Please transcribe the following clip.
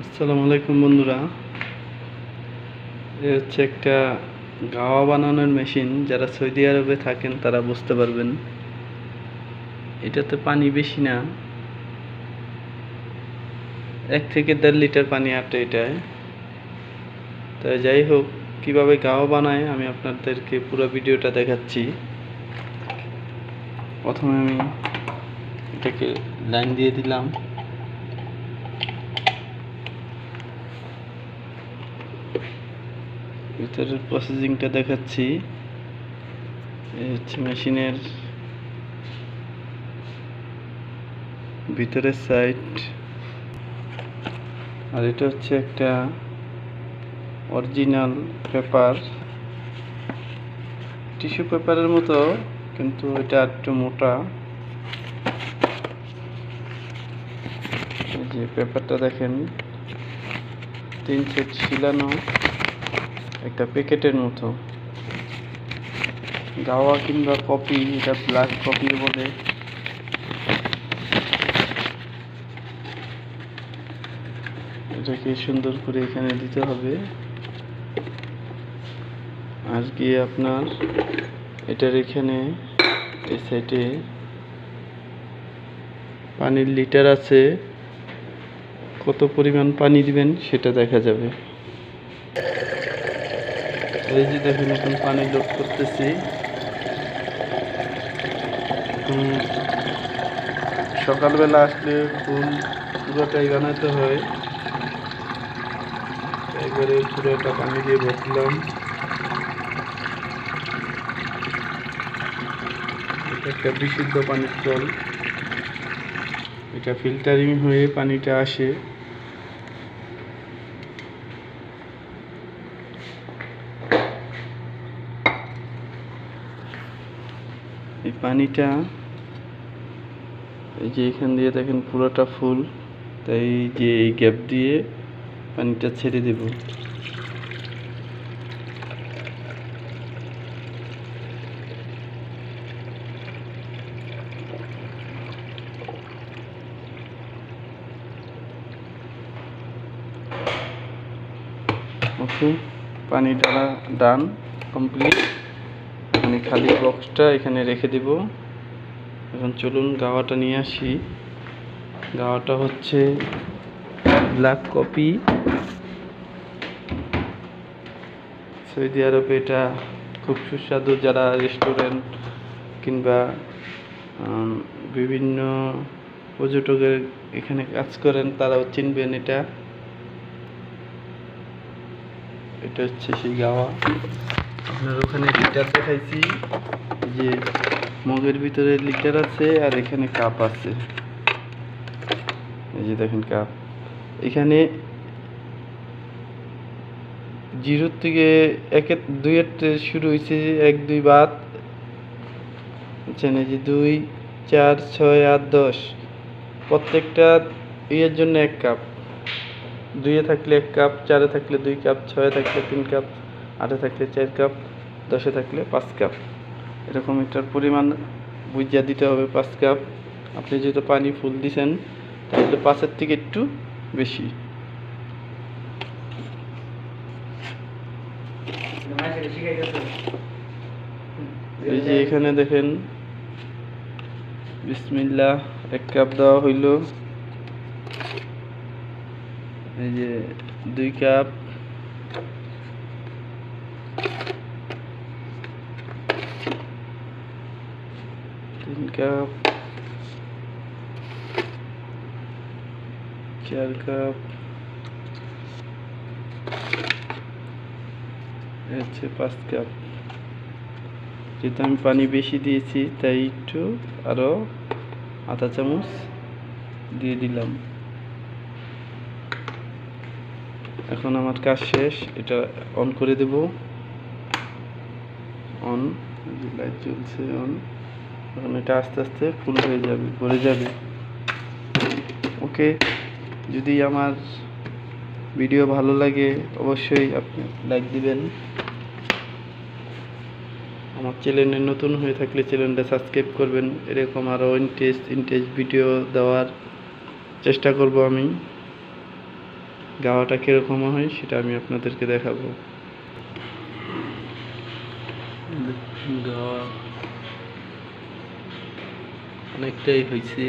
আসসালামু আলাইকুম বন্ধুরা। এ হচ্ছে একটা গাওয়া বানানোর মেশিন। যারা সৌদি আরবে থাকেন, তারা বুঝতে পারবেন। এটাতে পানি বেশি না। এক থেকে দেড় লিটার পানি আটে এটায়। তো যাই হোক, কীভাবে গাওয়া বানায়, আমি আপনাদেরকে পুরো ভিডিওটা দেখাচ্ছি। প্রথমে আমি এটাকে লাইন দিয়ে দিলাম। ভিতরের প্রসেসিংটা দেখাচ্ছি। হচ্ছে মেশিনের ভিতরের সাইড আর এটা হচ্ছে একটা অরিজিনাল পেপার টিস্যু পেপারের মতো, কিন্তু এটা একটু মোটা। যে পেপারটা দেখেন, তিন সেট ছিলানো একটা প্যাকেটের মতো। গাওয়া কিংবা কপি, এটা ব্ল্যাক কপি বলে এটাকে সুন্দর করে এখানে দিতে হবে। আর কি আপনার এটার এখানে এই সাইডে পানির লিটার আছে। কত পরিমাণ পানি দিবেন সেটা দেখা যাবে। এই যে দেখেন, এখন পানি লোড করতেছি। সকালবেলা আসলে ফুল পুরোটাই বানাতে হয়। একবারে পুরোটা পানি দিয়ে এটা একটা বিশুদ্ধ পানির জল। এটা ফিল্টারিং হয়ে পানিটা আসে। এই পানিটা, এই যে এখান দিয়ে দেখেন পুরোটা ফুল, তাই যে এই গ্যাপ দিয়ে পানিটা ছেড়ে দেব। ওকে পানি ডালা ডান, কমপ্লিট। খালি বক্সটা এখানে রেখে দিব। এখন চলুন গাওয়াটা নিয়ে আসি। গাওয়াটা হচ্ছে ব্ল্যাক কপি। সৌদি আরবে এটা খুব সুস্বাদু যারা রেস্টুরেন্ট কিংবা বিভিন্ন পর্যটকের এখানে কাজ করেন তারাও চিনবেন এটা। এটা হচ্ছে সেই গাওয়া। আপনার ওখানে লিটার দেখাইছি। যে মগের ভিতরে লিটার আছে আর এখানে কাপ আছে। এই যে দেখেন কাপ এখানে জিরোর থেকে একের দুইয়ের শুরু হয়েছে এক, দুই বাদ। এই যে দুই, চার, ছয়, আট, দশ। প্রত্যেকটা ইয়ের জন্য এক কাপ দুইয়ে থাকলে এক কাপ চারে থাকলে দুই কাপ ছয়ে থাকলে তিন কাপ আটে থাকলে চার কাপ, দশে থাকলে পাঁচ কাপ। এরকম এটার পরিমাণ বুঝিয়া দিতে হবে, পাঁচ কাপ। আপনি যেহেতু পানি ফুল দিছেন, তাহলে পাঁচের থেকে একটু বেশি। এই যে এখানে দেখেন, বিসমিল্লাহ, এক কাপ দেওয়া হইল। এই যে দুই কাপ তিন কাপ চার কাপ হচ্ছে পাঁচ কাপ যেহেতু আমি পানি বেশি দিয়েছি, তাই একটু আরও আধা চামচ দিয়ে দিলাম। এখন আমার কাজ শেষ, এটা অন করে দেব। অন লাইট জ্বলছে অন এখন এটা আস্তে আস্তে ফুল হয়ে যাবে, ভরে যাবে। ওকে যদি আমার ভিডিও ভালো লাগে, অবশ্যই আপনি লাইক দিবেন। আমার চ্যানেলে নতুন হয়ে থাকলে চ্যানেলটা সাবস্ক্রাইব করবেন। এরকম আরও ইন্টারেস্ট ইন্টারেস্ট ভিডিও দেওয়ার চেষ্টা করব আমি। গাওয়াটা কীরকম হয়, সেটা আমি আপনাদেরকে দেখাবো। গাওয়া অনেকটাই হয়েছে।